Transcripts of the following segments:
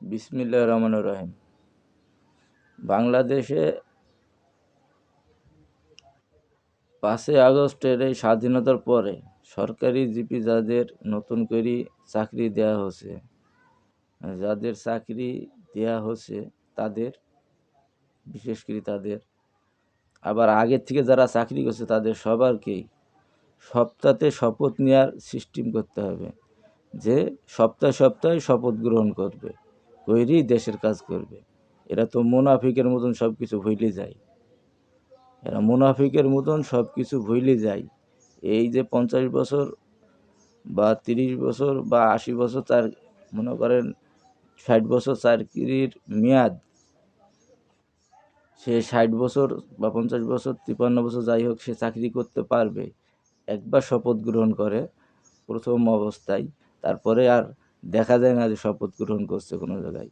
বিসমিল্লাহ রহমান রহিম। বাংলাদেশে পাঁচই আগস্টের এই স্বাধীনতার পরে সরকারি জিপি যাদের নতুন করে চাকরি দেওয়া হচ্ছে যাদের চাকরি দেওয়া হচ্ছে তাদের, বিশেষ করে তাদের, আবার আগের থেকে যারা চাকরি করছে তাদের সবারকেই সপ্তাহে শপথ নেওয়ার সিস্টেম করতে হবে যে সপ্তাহে সপ্তাহে শপথ গ্রহণ করবে। কইরেই দেশের কাজ করবে। এরা তো মুনাফিকের মতন সব কিছু ভুলে যায়। এরা মুনাফিকের মতন সব কিছু ভুলে যায়। এই যে পঞ্চাশ বছর বা তিরিশ বছর বা আশি বছর তার, মনে করেন ষাট বছর চাকরির মেয়াদ, সে ষাট বছর বা পঞ্চাশ বছর, তিপান্ন বছর যাই হোক সে চাকরি করতে পারবে। একবার শপথ গ্রহণ করে প্রথম অবস্থায়। তারপরে আর দেখা যায় না যে শপথ গ্রহণ করছে কোনো জায়গায়।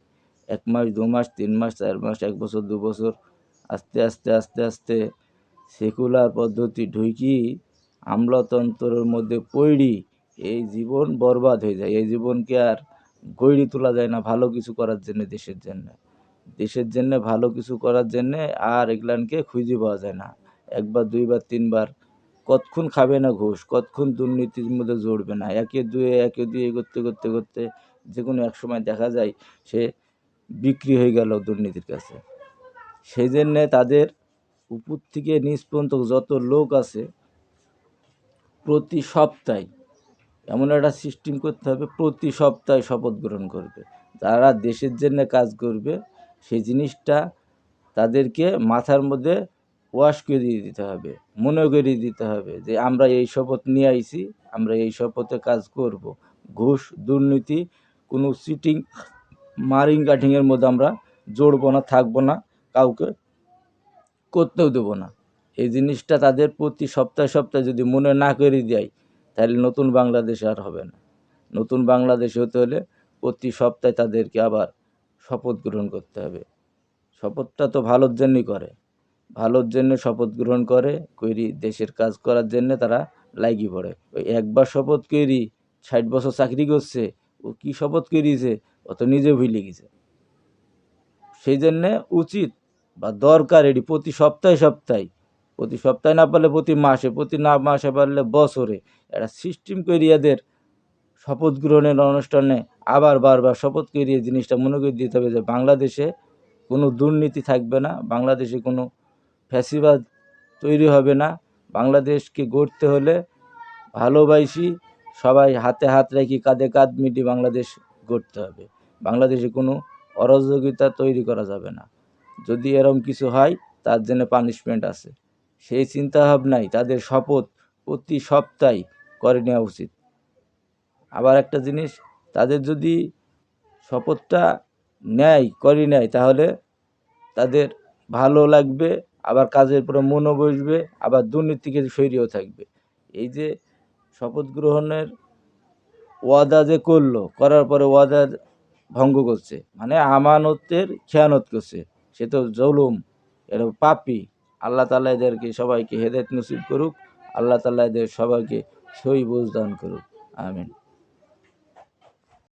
এক মাস, দু মাস, তিন মাস, চার মাস, এক বছর, দু বছর, আস্তে আস্তে আস্তে আস্তে সেকুলার পদ্ধতি ঢুকি আমলাতন্ত্রের মধ্যে পড়ি এই জীবন বরবাদ হয়ে যায়। এই জীবনকে আর গড়ি তোলা যায় না ভালো কিছু করার জন্য, দেশের জন্য। দেশের জন্য ভালো কিছু করার জন্যে আর এগুলানকে খুঁজে পাওয়া যায় না। একবার, দুইবার, তিনবার কতক্ষণ খাবে না ঘুষ, কতক্ষণ দুর্নীতির মধ্যে জড়বে না। একে দুয়ে একে দুয়ে করতে করতে করতে যে কোনো এক সময় দেখা যায় সে বিক্রি হয়ে গেল দুর্নীতির কাছে। সেই জন্যে তাদের উপর থেকে নিচ পর্যন্ত যত লোক আছে প্রতি সপ্তাহে এমন একটা সিস্টেম করতে হবে, প্রতি সপ্তাহে শপথ গ্রহণ করবে। যারা দেশের জন্য কাজ করবে, সেই জিনিসটা তাদেরকে মাথার মধ্যে ওয়াশ করে দিয়ে দিতে হবে, মনে করিয়ে দিতে হবে যে আমরা এই শপথ নিয়ে আইছি, আমরা এই শপথে কাজ করব। ঘুষ, দুর্নীতি, কোনো সিটিং মারিং কাটিংয়ের মধ্যে আমরা জড়বো না, থাকব না, কাউকে করতেও দেবো না। এই জিনিসটা তাদের প্রতি সপ্তাহে সপ্তাহে যদি মনে না করে দেয়, তাহলে নতুন বাংলাদেশ আর হবে না। নতুন বাংলাদেশ হতে হলে প্রতি সপ্তাহে তাদেরকে আবার শপথ গ্রহণ করতে হবে। শপথটা তো ভালোর জন্যই করে। ভালোর জন্য শপথ গ্রহণ করে, কইরি দেশের কাজ করার জন্য তারা লাগি পড়ে। ওই একবার শপথ করি ষাট বছর চাকরি করছে, ও কি শপথ করিয়েছে ও তো নিজে ভুলে গেছে। সেই জন্যে উচিত বা দরকার এটি প্রতি সপ্তাহে সপ্তাহে। প্রতি সপ্তাহে না পারলে প্রতি মাসে, প্রতি না মাসে পারলে বছরে। একটা সিস্টেম করি এদের শপথ গ্রহণের অনুষ্ঠানে আবার বারবার শপথ করিয়ে জিনিসটা মনে করে দিতে হবে যে বাংলাদেশে কোনো দুর্নীতি থাকবে না, বাংলাদেশে কোনো ফ্যাসিবাদ তৈরি হবে না। বাংলাদেশকে গড়তে হলে ভালোবাসি সবাই হাতে হাত রেখে কাঁধে কাঁধ মিটি বাংলাদেশ গড়তে হবে। বাংলাদেশে কোনো অরাজকতা তৈরি করা যাবে না। যদি এরম কিছু হয়, তার জন্য পানিশমেন্ট আছে। সেই চিন্তাভাবনায় তাদের শপথ প্রতি সপ্তাহে করে নেওয়া উচিত। আবার একটা জিনিস, তাদের যদি শপথটা নেয়, করে নেয়, তাহলে তাদের ভালো লাগবে আবার কাজের পরে মনও বসবে, আবার দুর্নীতিকে সরিয়েও থাকবে। এই যে শপথ গ্রহণের ওয়াদা যে করল, করার পরে ওয়াদা ভঙ্গ করছে মানে আমানতের খেয়ানত করছে, সে তো জলুম, এর পাপি। আল্লাহ তালা এদেরকে সবাইকে হেদায়ত নসিব করুক, আল্লাহ তালা এদের সবাইকে সই বুঝ দান করুক। আমিন।